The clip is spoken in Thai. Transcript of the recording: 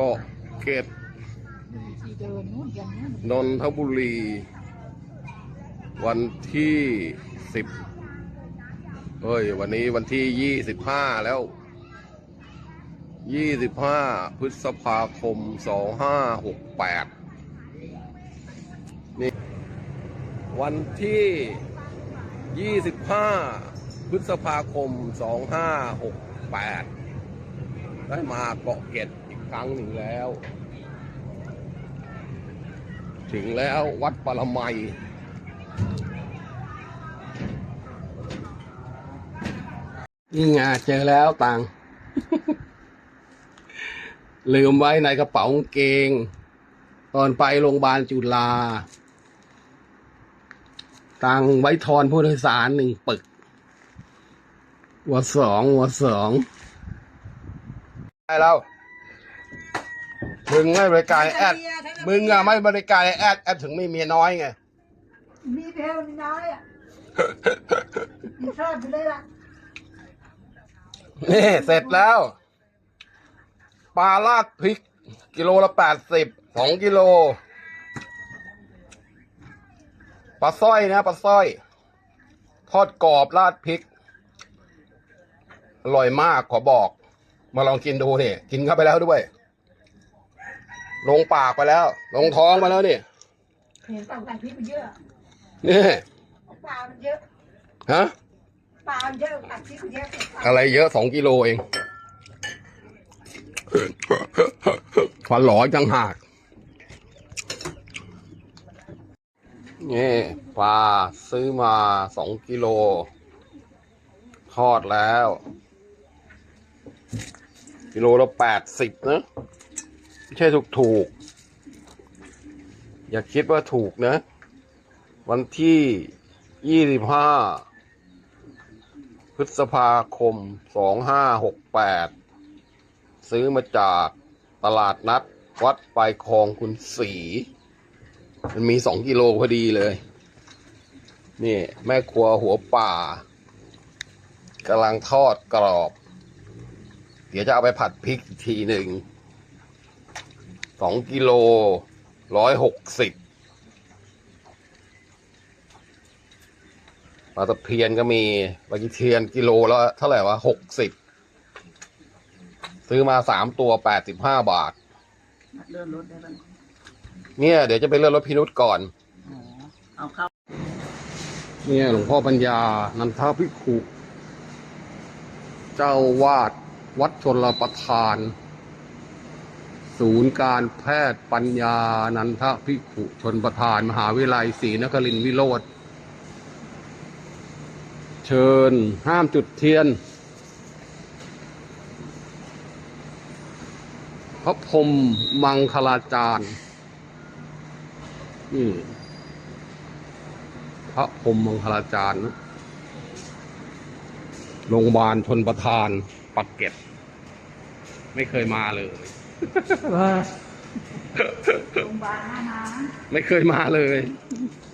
เกาะเกร็ดนนทบุรี วันที่สิบเฮ้ย วันนี้วันที่ยี่สิบห้าแล้วยี่สิบห้าพฤษภาคมสองห้าหกแปดนี่ วันที่ยี่สิบห้าพฤษภาคมสองห้าหกแปดได้มาเกาะเกร็ด ครั้งหนึ่งแล้ว ถึงแล้ววัดปรมัยนี่ไงเจอแล้วตังลืมไว้ในกระเป๋ากางเกง ตอนไปโรงพยาบาลจุฬาตังไว้ทอนผู้โดยสารหนึ่งปึกหัวสองหัวสองได้แล้ว มึงไม่บริการแอด มึงอะไม่บริการแอดแอดถึงไม่มีน้อยไง มีเพลมีน้อยอะมีชอบไปเลยล่ะนี่เสร็จแล้ว ปลาลาดพริก กิโลละแปดสิบสองกิโลปลาสร้อยนะปลาสร้อย ทอดกรอบราดพริก อร่อยมากขอบอก มาลองกินดูนี่กินเข้าไปแล้วด้วย ลงปากไปแล้ว ลงท้องไปแล้วนี่เห็นต่างๆที่มันเยอะนี่ปลามันเยอะฮะปลามันเยอะตักที่มันเยอะอะไรเยอะสองกิโลเองฟันหลอจังหากนี่ปลาซื้อมาสองกิโลทอดแล้ว กิโลละแปดสิบนะไม่ ใช่ถูกถูก อย่าคิดว่าถูกนะ วันที่ยี่สิบห้าพฤษภาคม2568ซื้อมาจากตลาดนัดวัดปลายคลองคุณสีมันมีสองกิโลพอดีเลย นี่ แม่ครัวหัวป่ากำลังทอดกรอบ เดี๋ยวจะเอาไปผัดพริกอีกทีหนึ่ง สองกิโลร้อยหกสิบปลาตะเพียนก็มีปลากิเทียนกิโลละเท่าไหร่วะหกสิบซื้อมาสามตัวแปดสิบห้าบาท เลื่อนรถได้ป่ะเนี่ย เดี๋ยวจะไปเลื่อนรถพินุษก่อน เอาเข้า เนี่ยหลวงพ่อปัญญา นันทภิกขุ เจ้าวาดวัดชนรประทาน ศูนย์การแพทย์ปัญญานันทภิขุชนประทาน มหาวิทยาลัยศรีนครินทร์วิโรธเชิญห้ามจุดเทียน พระพรมมังคลาจารย์นี่พระพรมมังคลาจารย์นะโรงพยาบาลชนประทานปักเกร็ดไม่เคยมาเลย โรงพยาบาลหน้าน้ไม่เคยมาเลยำ